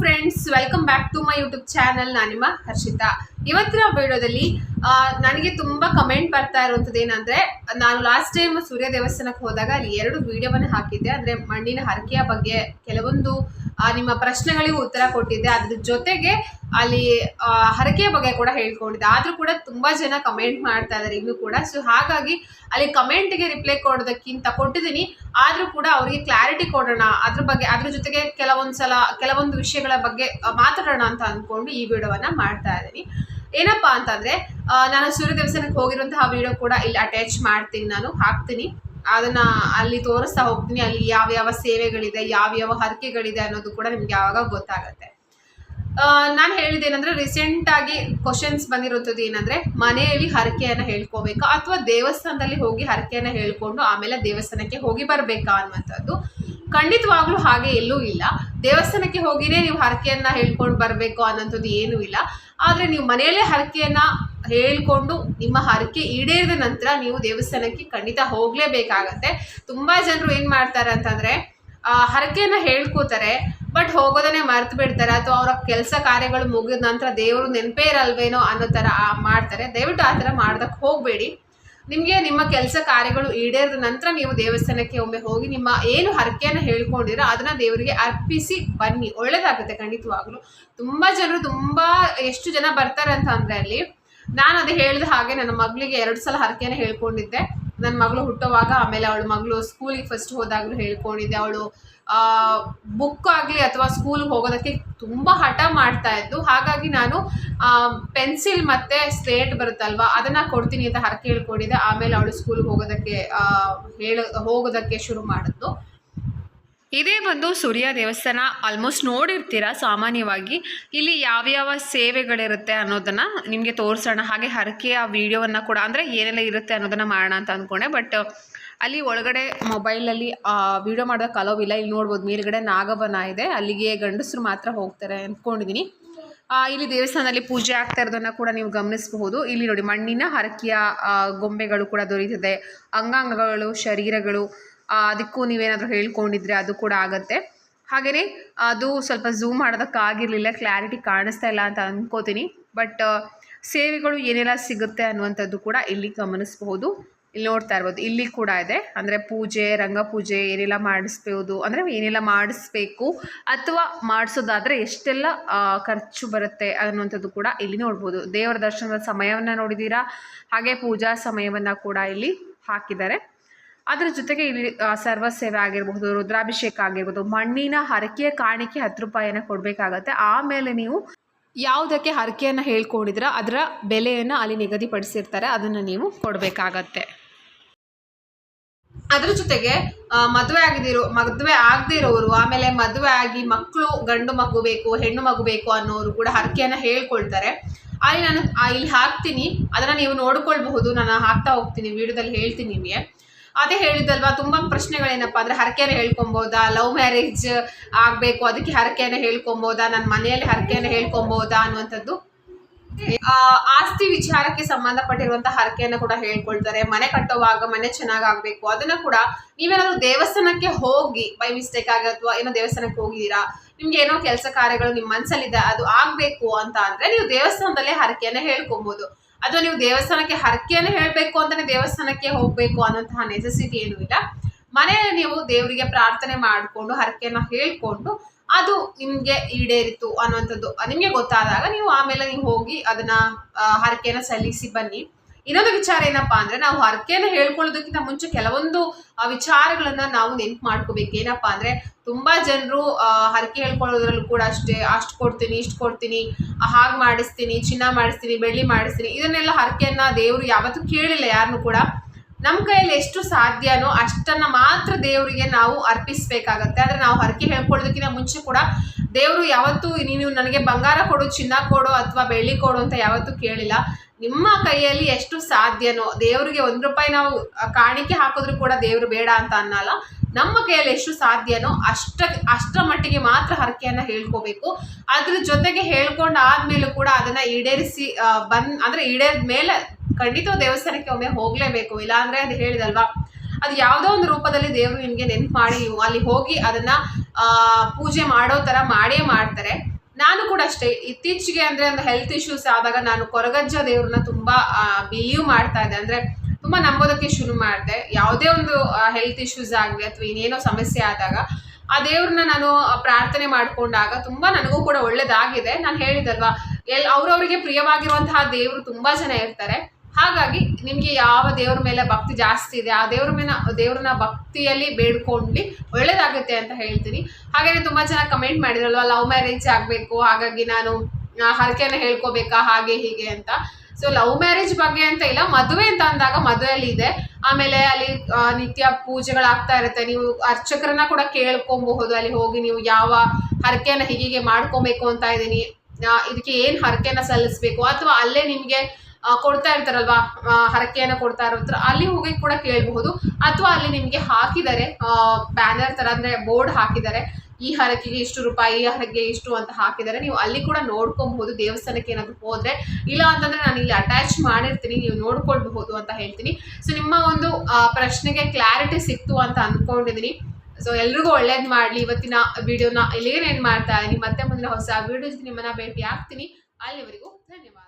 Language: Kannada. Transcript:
Friends welcome back to my YouTube channel ನಾನು ನಿಮ್ಮ ಹರ್ಷಿತಾ. ಇವತ್ತಿನ ವಿಡಿಯೋದಲ್ಲಿ ನನಗೆ ತುಂಬಾ ಕಮೆಂಟ್ ಬರ್ತಾ ಇರುವಂಥದ್ದು ಏನಂದ್ರೆ, ನಾನು ಲಾಸ್ಟ್ ಟೈಮ್ ಸೂರ್ಯ ದೇವಸ್ಥಾನಕ್ಕೆ ಹೋದಾಗ ಅಲ್ಲಿ ಎರಡು ವಿಡಿಯೋವನ್ನು ಹಾಕಿದ್ದೆ. ಅಂದ್ರೆ ಮಣ್ಣಿನ ಹರಕೆಯ ಬಗ್ಗೆ ಕೆಲವೊಂದು ನಿಮ್ಮ ಪ್ರಶ್ನೆಗಳಿಗೂ ಉತ್ತರ ಕೊಟ್ಟಿದ್ದೆ. ಅದ್ರ ಜೊತೆಗೆ ಅಲ್ಲಿ ಹರಕೆಯ ಬಗ್ಗೆ ಕೂಡ ಹೇಳ್ಕೊಂಡಿದ್ದೆ. ಆದರೂ ಕೂಡ ತುಂಬಾ ಜನ ಕಮೆಂಟ್ ಮಾಡ್ತಾ ಇದ್ದಾರೆ ಇನ್ನೂ ಕೂಡ. ಸೊ ಹಾಗಾಗಿ ಅಲ್ಲಿ ಕಮೆಂಟ್ಗೆ ರಿಪ್ಲೈ ಕೊಡೋದಕ್ಕಿಂತ ಕೊಟ್ಟಿದ್ದೀನಿ. ಆದರೂ ಕೂಡ ಅವರಿಗೆ ಕ್ಲಾರಿಟಿ ಕೊಡೋಣ. ಅದ್ರ ಬಗ್ಗೆ, ಅದ್ರ ಜೊತೆಗೆ ಕೆಲವೊಂದು ಸಲ, ಕೆಲವೊಂದು ವಿಷಯಗಳ ಬಗ್ಗೆ ಮಾತಾಡೋಣ ಅಂತ ಅಂದ್ಕೊಂಡು ಈ ವಿಡಿಯೋವನ್ನ ಮಾಡ್ತಾ ಇದ್ದೀನಿ. ಏನಪ್ಪಾ ಅಂತಂದ್ರೆ ನಾನು ಸೂರ್ಯ ದೇವಸ್ಥಾನಕ್ಕೆ ಹೋಗಿರುವಂತಹ ವಿಡಿಯೋ ಕೂಡ ಇಲ್ಲಿ ಅಟ್ಯಾಚ್ ಮಾಡ್ತೀನಿ ನಾನು, ಹಾಕ್ತೀನಿ. ಅದನ್ನ ಅಲ್ಲಿ ತೋರಿಸ್ತಾ ಹೋಗ್ತೀನಿ. ಅಲ್ಲಿ ಯಾವ ಯಾವ ಸೇವೆಗಳಿದೆ ಯಾವ ಯಾವ ಹರಕೆಗಳಿದೆ ಅನ್ನೋದು ಕೂಡ ನಿಮ್ಗೆ ಯಾವಾಗ ಗೊತ್ತಾಗತ್ತೆ. ನಾನು ಹೇಳಿದ್ದೇನೆಂದ್ರೆ ರೀಸೆಂಟ್ ಆಗಿ ಕ್ವಶನ್ಸ್ ಬಂದಿರುತ್ತದೆ ಏನಂದ್ರೆ ಮನೆಯಲ್ಲಿ ಹರಕೆಯನ್ನು ಹೇಳ್ಕೋಬೇಕಾ ಅಥವಾ ದೇವಸ್ಥಾನದಲ್ಲಿ ಹೋಗಿ ಹರಕೆಯನ್ನು ಹೇಳ್ಕೊಂಡು ಆಮೇಲೆ ದೇವಸ್ಥಾನಕ್ಕೆ ಹೋಗಿ ಬರಬೇಕಾ ಅನ್ನುವಂಥದ್ದು. ಖಂಡಿತವಾಗ್ಲೂ ಹಾಗೆ ಎಲ್ಲೂ ಇಲ್ಲ. ದೇವಸ್ಥಾನಕ್ಕೆ ಹೋಗಿನೇ ನೀವು ಹರಕೆಯನ್ನು ಹೇಳ್ಕೊಂಡು ಬರಬೇಕು ಅನ್ನೋಂಥದ್ದು ಏನೂ ಇಲ್ಲ. ಆದರೆ ನೀವು ಮನೆಯಲ್ಲೇ ಹರಕೆಯನ್ನು ಹೇಳ್ಕೊಂಡು ನಿಮ್ಮ ಹರಕೆ ಈಡೇರಿದ ನಂತರ ನೀವು ದೇವಸ್ಥಾನಕ್ಕೆ ಖಂಡಿತ ಹೋಗಲೇಬೇಕಾಗತ್ತೆ. ತುಂಬಾ ಜನರು ಏನು ಮಾಡ್ತಾರೆ ಅಂತಂದ್ರೆ ಹರಕೆಯನ್ನ ಹೇಳ್ಕೋತಾರೆ. ಬಟ್ ಹೋಗೋದನ್ನೇ ಮರ್ತು ಬಿಡ್ತಾರೆ. ಅಥವಾ ಅವರ ಕೆಲಸ ಕಾರ್ಯಗಳು ಮುಗಿದ ನಂತರ ದೇವರು ನೆನಪೇ ಇರಲ್ವೇನೋ ಅನ್ನೋ ಥರ ಮಾಡ್ತಾರೆ. ದಯವಿಟ್ಟು ಆ ಥರ ಮಾಡೋದಕ್ಕೆ ಹೋಗಬೇಡಿ. ನಿಮಗೆ ನಿಮ್ಮ ಕೆಲಸ ಕಾರ್ಯಗಳು ಈಡೇರಿದ ನಂತರ ನೀವು ದೇವಸ್ಥಾನಕ್ಕೆ ಒಮ್ಮೆ ಹೋಗಿ ನಿಮ್ಮ ಏನು ಹರಕೆಯನ್ನು ಹೇಳ್ಕೊಂಡಿರೋ ಅದನ್ನ ದೇವರಿಗೆ ಅರ್ಪಿಸಿ ಬನ್ನಿ. ಒಳ್ಳೇದಾಗುತ್ತೆ ಖಂಡಿತವಾಗ್ಲೂ. ತುಂಬಾ ಜನರು ತುಂಬಾ ಎಷ್ಟು ಜನ ಬರ್ತಾರೆ ಅಂತ ಅಂದರೆ ಅಲ್ಲಿ, ನಾನು ಅದು ಹೇಳಿದ ಹಾಗೆ ನನ್ನ ಮಗಳಿಗೆ ಎರಡು ಸಲ ಹರಕೆಯನ್ನು ಹೇಳ್ಕೊಂಡಿದ್ದೆ. ನನ್ನ ಮಗಳು ಹುಟ್ಟುವಾಗ ಆಮೇಲೆ ಅವಳು ಮಗಳು ಸ್ಕೂಲಿಗೆ ಫಸ್ಟ್ ಹೋದಾಗಲೂ ಹೇಳ್ಕೊಂಡಿದ್ದೆ. ಅವಳು ಬುಕ್ ಆಗಲಿ ಅಥವಾ ಸ್ಕೂಲ್ಗೆ ಹೋಗೋದಕ್ಕೆ ತುಂಬ ಹಠ ಮಾಡ್ತಾ ಇದ್ದು ಹಾಗಾಗಿ ನಾನು ಪೆನ್ಸಿಲ್ ಮತ್ತೆ ಸ್ಲೇಟ್ ಬರುತ್ತಲ್ವಾ, ಅದನ್ನ ಕೊಡ್ತೀನಿ ಅಂತ ಹರಕೆ ಹೇಳ್ಕೊಂಡಿದ್ದೆ. ಆಮೇಲೆ ಅವಳು ಸ್ಕೂಲ್ಗೆ ಹೋಗೋದಕ್ಕೆ ಹೇಳ, ಹೋಗೋದಕ್ಕೆ ಶುರು ಮಾಡಿದ್ಲು. ಇದೇ ಬಂದು ಸೂರ್ಯ ದೇವಸ್ಥಾನ ಆಲ್ಮೋಸ್ಟ್ ನೋಡಿರ್ತೀರ ಸಾಮಾನ್ಯವಾಗಿ? ಇಲ್ಲಿ ಯಾವ್ಯಾವ ಸೇವೆಗಳಿರುತ್ತೆ ಅನ್ನೋದನ್ನ ನಿಮಗೆ ತೋರಿಸೋಣ. ಹಾಗೆ ಹರಕೆಯ ವಿಡಿಯೋವನ್ನು ಕೂಡ, ಅಂದರೆ ಏನೆಲ್ಲ ಇರುತ್ತೆ ಅನ್ನೋದನ್ನ ಮಾಡೋಣ ಅಂತ ಅಂದ್ಕೊಂಡೆ ಬಟ್ ಅಲ್ಲಿ ಒಳಗಡೆ ಮೊಬೈಲಲ್ಲಿ ವಿಡಿಯೋ ಮಾಡೋದಕ್ಕೆ ಅಲೋವಿಲ್ಲ ಇಲ್ಲಿ ನೋಡ್ಬೋದು, ಮೇಲ್ಗಡೆ ನಾಗವನ ಇದೆ. ಅಲ್ಲಿಗೆ ಗಂಡಸರು ಮಾತ್ರ ಹೋಗ್ತಾರೆ ಅಂದ್ಕೊಂಡಿದ್ದೀನಿ ಇಲ್ಲಿ ದೇವಸ್ಥಾನದಲ್ಲಿ ಪೂಜೆ ಆಗ್ತಾ ಇರೋದನ್ನ ಕೂಡ ನೀವು ಗಮನಿಸಬಹುದು. ಇಲ್ಲಿ ನೋಡಿ ಮಣ್ಣಿನ ಹರಕೆಯ ಗೊಂಬೆಗಳು ಕೂಡ ದೊರೆಯುತ್ತದೆ. ಅಂಗಾಂಗಗಳು, ಶರೀರಗಳು ಅದಕ್ಕೂ ನೀವೇನಾದರೂ ಹೇಳ್ಕೊಂಡಿದ್ರೆ ಅದು ಕೂಡ ಆಗುತ್ತೆ. ಹಾಗೆಯೇ ಅದು ಸ್ವಲ್ಪ ಝೂಮ್ ಮಾಡೋದಕ್ಕಾಗಿರಲಿಲ್ಲ ಕ್ಲಾರಿಟಿ ಕಾಣಿಸ್ತಾ ಇಲ್ಲ ಅಂತ ಅಂದ್ಕೋತೀನಿ ಬಟ್ ಸೇವೆಗಳು ಏನೆಲ್ಲ ಸಿಗುತ್ತೆ ಅನ್ನುವಂಥದ್ದು ಕೂಡ ಇಲ್ಲಿ ಗಮನಿಸಬಹುದು. ಇಲ್ಲಿ ನೋಡ್ತಾ ಇರ್ಬೋದು, ಇಲ್ಲಿ ಕೂಡ ಇದೆ. ಅಂದರೆ ಪೂಜೆ ರಂಗಪೂಜೆ ಏನೆಲ್ಲ ಮಾಡಿಸ್ಬೋದು, ಅಂದರೆ ಏನೆಲ್ಲ ಮಾಡಿಸ್ಬೇಕು ಅಥವಾ ಮಾಡಿಸೋದಾದರೆ ಎಷ್ಟೆಲ್ಲ ಖರ್ಚು ಬರುತ್ತೆ ಅನ್ನುವಂಥದ್ದು ಕೂಡ ಇಲ್ಲಿ ನೋಡ್ಬೋದು. ದೇವರ ದರ್ಶನದ ಸಮಯವನ್ನು ನೋಡಿದ್ದೀರಾ ಹಾಗೆ ಪೂಜಾ ಸಮಯವನ್ನು ಕೂಡ ಇಲ್ಲಿ ಹಾಕಿದ್ದಾರೆ. ಅದರ ಜೊತೆಗೆ ಇಲ್ಲಿ ಸರ್ವ ಸೇವೆ ಆಗಿರಬಹುದು, ರುದ್ರಾಭಿಷೇಕ ಆಗಿರ್ಬೋದು, ಮಣ್ಣಿನ ಹರಕೆಯ ಕಾಣಿಕೆ ಹತ್ತು ರೂಪಾಯಿಯನ್ನು ಕೊಡಬೇಕಾಗತ್ತೆ. ಆಮೇಲೆ ನೀವು ಯಾವುದಕ್ಕೆ ಹರಕೆಯನ್ನು ಹೇಳ್ಕೊಂಡಿದ್ರೆ ಅದರ ಬೆಲೆಯನ್ನು ಅಲ್ಲಿ ನಿಗದಿಪಡಿಸಿರ್ತಾರೆ, ಅದನ್ನು ನೀವು ಕೊಡಬೇಕಾಗತ್ತೆ. ಅದ್ರ ಜೊತೆಗೆ ಮದುವೆ ಆಗಿದಿರೋ, ಮದುವೆ ಆಗದಿರೋರು, ಆಮೇಲೆ ಮದುವೆ ಆಗಿ ಮಕ್ಕಳು ಗಂಡು ಮಗು ಬೇಕು, ಹೆಣ್ಣು ಮಗು ಬೇಕು ಅನ್ನೋರು ಕೂಡ ಹರಕೆಯನ್ನ ಹೇಳ್ಕೊಳ್ತಾರೆ. ಅಲ್ಲಿ ನಾನು ಇಲ್ಲಿ ಹಾಕ್ತೀನಿ, ಅದನ್ನ ನೀವು ನೋಡ್ಕೊಳ್ಬಹುದು, ನಾನು ಹಾಕ್ತಾ ಹೋಗ್ತೀನಿ, ವಿಡಿಯೋದಲ್ಲಿ ಹೇಳ್ತೀನಿ ನಿಮಗೆ. ಅದೇ ಹೇಳಿದಲ್ವಾ ತುಂಬಾ ಪ್ರಶ್ನೆಗಳೇನಪ್ಪ ಅಂದ್ರೆ ಹರಕೆನ ಹೇಳ್ಕೊಬೋದಾ, ಲವ್ ಮ್ಯಾರೇಜ್ ಆಗ್ಬೇಕು, ಅದಕ್ಕೆ ಹರಕೆನ ಹೇಳ್ಕೊಬೋದಾ, ನನ್ನ ಮನೆಯಲ್ಲಿ ಹರಕೆನ ಹೇಳ್ಕೊಬೋದಾ ಅನ್ನುವಂಥದ್ದು? ಆಸ್ತಿ ವಿಚಾರಕ್ಕೆ ಸಂಬಂಧಪಟ್ಟಿರುವಂತಹ ಹರಕೆಯನ್ನು ಕೂಡ ಹೇಳ್ಕೊಳ್ತಾರೆ. ಮನೆ ಕಟ್ಟುವಾಗ ಮನೆ ಚೆನ್ನಾಗಾಗ್ಬೇಕು. ಅದನ್ನ ಕೂಡ ನೀವೇನಾದ್ರೂ ದೇವಸ್ಥಾನಕ್ಕೆ ಹೋಗಿ, ಬೈ ಮಿಸ್ಟೇಕ್ ಆಗಿ ಅಥವಾ ಏನೋ ದೇವಸ್ಥಾನಕ್ಕೆ ಹೋಗಿದ್ದೀರಾ, ನಿಮ್ಗೆ ಏನೋ ಕೆಲಸ ಕಾರ್ಯಗಳು ನಿಮ್ಮ ಮನಸ್ಸಲ್ಲಿದೆ ಅದು ಆಗ್ಬೇಕು ಅಂತ ಅಂದ್ರೆ ನೀವು ದೇವಸ್ಥಾನದಲ್ಲೇ ಹರಕೆಯನ್ನ ಹೇಳ್ಕೊಬಹುದು ಅಥವಾ ನೀವು ದೇವಸ್ಥಾನಕ್ಕೆ ಹರಕೆಯನ್ನು ಹೇಳಬೇಕು ಅಂತಲೇ ದೇವಸ್ಥಾನಕ್ಕೆ ಹೋಗಬೇಕು ಅನ್ನೋಂತಹ ನೆಸೆಸಿಟಿ ಏನೂ ಇಲ್ಲ. ಮನೆಯಲ್ಲಿ ನೀವು ದೇವರಿಗೆ ಪ್ರಾರ್ಥನೆ ಮಾಡಿಕೊಂಡು, ಹರಕೆಯನ್ನು ಹೇಳ್ಕೊಂಡು ಅದು ನಿಮಗೆ ಈಡೇರಿತು ಅನ್ನುವಂಥದ್ದು ನಿಮಗೆ ಗೊತ್ತಾದಾಗ ನೀವು ಆಮೇಲೆ ನೀವು ಹೋಗಿ ಅದನ್ನ ಹರಕೆಯನ್ನು ಹರಕೆಯನ್ನ ಸಲ್ಲಿಸಿ ಬನ್ನಿ. ಇನ್ನೊಂದು ವಿಚಾರ ಏನಪ್ಪಾ ಅಂದ್ರೆ ನಾವು ಹರಕೆಯನ್ನು ಹೇಳ್ಕೊಳ್ಳೋದಕ್ಕಿಂತ ಮುಂಚೆ ಕೆಲವೊಂದು ವಿಚಾರಗಳನ್ನ ನಾವು ನೆನ್ಪು ಮಾಡ್ಕೋಬೇಕು. ಏನಪ್ಪಾ ಅಂದ್ರೆ ತುಂಬಾ ಜನರು ಹರಕೆ ಹೇಳ್ಕೊಳ್ಳೋದ್ರಲ್ಲೂ ಕೂಡ ಅಷ್ಟೇ, ಅಷ್ಟು ಕೊಡ್ತೀನಿ, ಇಷ್ಟು ಕೊಡ್ತೀನಿ, ಹಾಗೆ ಮಾಡಿಸ್ತೀನಿ, ಚಿನ್ನ ಮಾಡಿಸ್ತೀನಿ, ಬೆಳ್ಳಿ ಮಾಡಿಸ್ತೀನಿ, ಇದನ್ನೆಲ್ಲ ಹರಕೆಯನ್ನ ದೇವರು ಯಾವತ್ತೂ ಕೇಳಿಲ್ಲ ಯಾರನ್ನು ಕೂಡ. ನಮ್ಮ ಕೈಯಲ್ಲಿ ಎಷ್ಟು ಸಾಧ್ಯನೋ ಅಷ್ಟನ್ನ ಮಾತ್ರ ದೇವರಿಗೆ ನಾವು ಅರ್ಪಿಸ್ಬೇಕಾಗತ್ತೆ. ಅಂದ್ರೆ ನಾವು ಹರಕೆ ಹೇಳ್ಕೊಳ್ಳೋದಕ್ಕಿಂತ ಮುಂಚೆ ಕೂಡ ದೇವರು ಯಾವತ್ತು, ನೀನು ನನಗೆ ಬಂಗಾರ ಕೊಡು, ಚಿನ್ನ ಕೊಡು, ಅಥವಾ ಬೆಳ್ಳಿ ಕೊಡು ಅಂತ ಯಾವತ್ತೂ ಕೇಳಿಲ್ಲ. ನಿಮ್ಮ ಕೈಯಲ್ಲಿ ಎಷ್ಟು ಸಾಧ್ಯನೋ, ದೇವರಿಗೆ ಒಂದು ರೂಪಾಯಿ ನಾವು ಕಾಣಿಕೆ ಹಾಕಿದ್ರು ಕೂಡ ದೇವರು ಬೇಡ ಅಂತ ಅನ್ನಲ್ಲ. ನಮ್ಮ ಕೈಯಲ್ಲಿ ಎಷ್ಟು ಸಾಧ್ಯನೋ ಅಷ್ಟ, ಅಷ್ಟರ ಮಟ್ಟಿಗೆ ಮಾತ್ರ ಹರಕೆಯನ್ನ ಹೇಳ್ಕೋಬೇಕು. ಅದ್ರ ಜೊತೆಗೆ ಹೇಳ್ಕೊಂಡು ಆದ್ಮೇಲೂ ಕೂಡ ಅದನ್ನ ಈಡೇರಿಸಿ ಬಂದ್, ಅಂದ್ರೆ ಈಡೇರಿದ ಮೇಲೆ ಖಂಡಿತ ದೇವಸ್ಥಾನಕ್ಕೆ ಒಮ್ಮೆ ಹೋಗ್ಲೇಬೇಕು. ಇಲ್ಲಾಂದ್ರೆ ಅದು ಹೇಳಿದಲ್ವಾ? ಅದು ಯಾವುದೋ ಒಂದು ರೂಪದಲ್ಲಿ ದೇವರು ನಿಮಗೆ ನೆನ್ಪು ಮಾಡಿ, ಅಲ್ಲಿ ಹೋಗಿ ಅದನ್ನ ಪೂಜೆ ಮಾಡೋ ತರ ಮಾಡೇ ಮಾಡ್ತಾರೆ. ನಾನು ಕೂಡ ಅಷ್ಟೇ. ಇತ್ತೀಚೆಗೆ ಅಂದ್ರೆ ಒಂದು ಹೆಲ್ತ್ ಇಶ್ಯೂಸ್ ಆದಾಗ ನಾನು ಕೊರಗಜ್ಜ ದೇವ್ರನ್ನ ತುಂಬಾ ಬಿಲೀವ್ ಮಾಡ್ತಾ ಇದ್ದೆ. ಅಂದ್ರೆ ತುಂಬಾ ನಂಬೋದಕ್ಕೆ ಶುರು ಮಾಡಿದೆ. ಯಾವುದೇ ಒಂದು ಹೆಲ್ತ್ ಇಶ್ಯೂಸ್ ಆಗಲಿ ಅಥವಾ ಇನ್ನೇನೋ ಸಮಸ್ಯೆ ಆದಾಗ ಆ ದೇವ್ರನ್ನ ನಾನು ಪ್ರಾರ್ಥನೆ ಮಾಡಿಕೊಂಡಾಗ ತುಂಬಾ ನನಗೂ ಕೂಡ ಒಳ್ಳೇದಾಗಿದೆ. ನಾನು ಹೇಳಿದಲ್ವಾ, ಎಲ್, ಅವ್ರವ್ರಿಗೆ ಪ್ರಿಯವಾಗಿರುವಂತಹ ದೇವರು ತುಂಬಾ ಜನ ಇರ್ತಾರೆ. ಹಾಗಾಗಿ ನಿಮಗೆ ಯಾವ ದೇವ್ರ ಮೇಲೆ ಭಕ್ತಿ ಜಾಸ್ತಿ ಇದೆ, ಆ ದೇವ್ರ ಮೇಲೆ, ದೇವ್ರನ್ನ ಭಕ್ತಿಯಲ್ಲಿ ಬೇಡ್ಕೊಂಡ್ಲಿ ಒಳ್ಳೇದಾಗುತ್ತೆ ಅಂತ ಹೇಳ್ತೀನಿ. ಹಾಗೇನೆ ತುಂಬ ಜನ ಕಮೆಂಟ್ ಮಾಡಿದ್ರಲ್ವಾ, ಲವ್ ಮ್ಯಾರೇಜ್ ಆಗಬೇಕು, ಹಾಗಾಗಿ ನಾನು ಹರಕೆಯನ್ನು ಹೇಳ್ಕೋಬೇಕಾ, ಹಾಗೆ ಹೀಗೆ ಅಂತ. ಸೊ ಲವ್ ಮ್ಯಾರೇಜ್ ಬಗ್ಗೆ ಅಂತ ಇಲ್ಲ, ಮದುವೆ ಅಂತ ಅಂದಾಗ ಮದುವೆಯಲ್ಲಿ ಇದೆ. ಆಮೇಲೆ ಅಲ್ಲಿ ನಿತ್ಯ ಪೂಜೆಗಳಾಗ್ತಾ ಇರುತ್ತೆ. ನೀವು ಅರ್ಚಕರನ್ನ ಕೂಡ ಕೇಳ್ಕೊಬಹುದು, ಅಲ್ಲಿ ಹೋಗಿ ನೀವು ಯಾವ ಹರಕೆಯನ್ನು ಹೀಗೆ ಮಾಡ್ಕೊಬೇಕು ಅಂತ ಇದ್ದೀನಿ. ಇದಕ್ಕೆ ಏನು ಹರಕೆನ ಸಲ್ಲಿಸ್ಬೇಕು? ಅಥವಾ ಅಲ್ಲೇ ನಿಮ್ಗೆ ಕೊಡ್ತಾ ಇರ್ತಾರಲ್ವಾ? ಹರಕೆಯನ್ನು ಕೊಡ್ತಾ ಇರೋ ಅಲ್ಲಿ ಹೋಗಿ ಕೂಡ ಕೇಳಬಹುದು. ಅಥವಾ ಅಲ್ಲಿ ನಿಮಗೆ ಹಾಕಿದ್ದಾರೆ ಬ್ಯಾನರ್ ತರ ಅಂದ್ರೆ ಬೋರ್ಡ್ ಹಾಕಿದ್ದಾರೆ ಈ ಹರಕೆಗೆ ಇಷ್ಟು ರೂಪಾಯಿ, ಈ ಹರಕೆಗೆ ಇಷ್ಟು ಅಂತ ಹಾಕಿದ್ದಾರೆ ನೀವು ಅಲ್ಲಿ ಕೂಡ ನೋಡ್ಕೊಬಹುದು ದೇವಸ್ಥಾನಕ್ಕೆ ಏನಾದರೂ ಹೋದರೆ. ಇಲ್ಲ ಅಂತಂದ್ರೆ ನಾನು ಇಲ್ಲಿ ಅಟ್ಯಾಚ್ ಮಾಡಿರ್ತೀನಿ, ನೀವು ನೋಡ್ಕೊಳ್ಬಹುದು ಅಂತ ಹೇಳ್ತೀನಿ. ಸೊ ನಿಮ್ಮ ಒಂದು ಪ್ರಶ್ನೆಗೆ ಕ್ಲಾರಿಟಿ ಸಿಕ್ತು ಅಂತ ಅಂದ್ಕೊಂಡಿದ್ದೀನಿ ಸೊ ಎಲ್ರಿಗೂ ಒಳ್ಳೇದ್ ಮಾಡ್ಲಿ. ಇವತ್ತಿನ ವಿಡಿಯೋನ ಇಲ್ಲೇನೇನು ಮಾಡ್ತಾ ಇದ್ದೀನಿ, ಮತ್ತೆ ಮುಂದಿನ ಹೊಸ ವಿಡಿಯೋ ನಿಮ್ಮನ್ನ ಭೇಟಿ ಆಗ್ತೀನಿ ಅಲ್ಲಿವರೆಗೂ ಧನ್ಯವಾದ.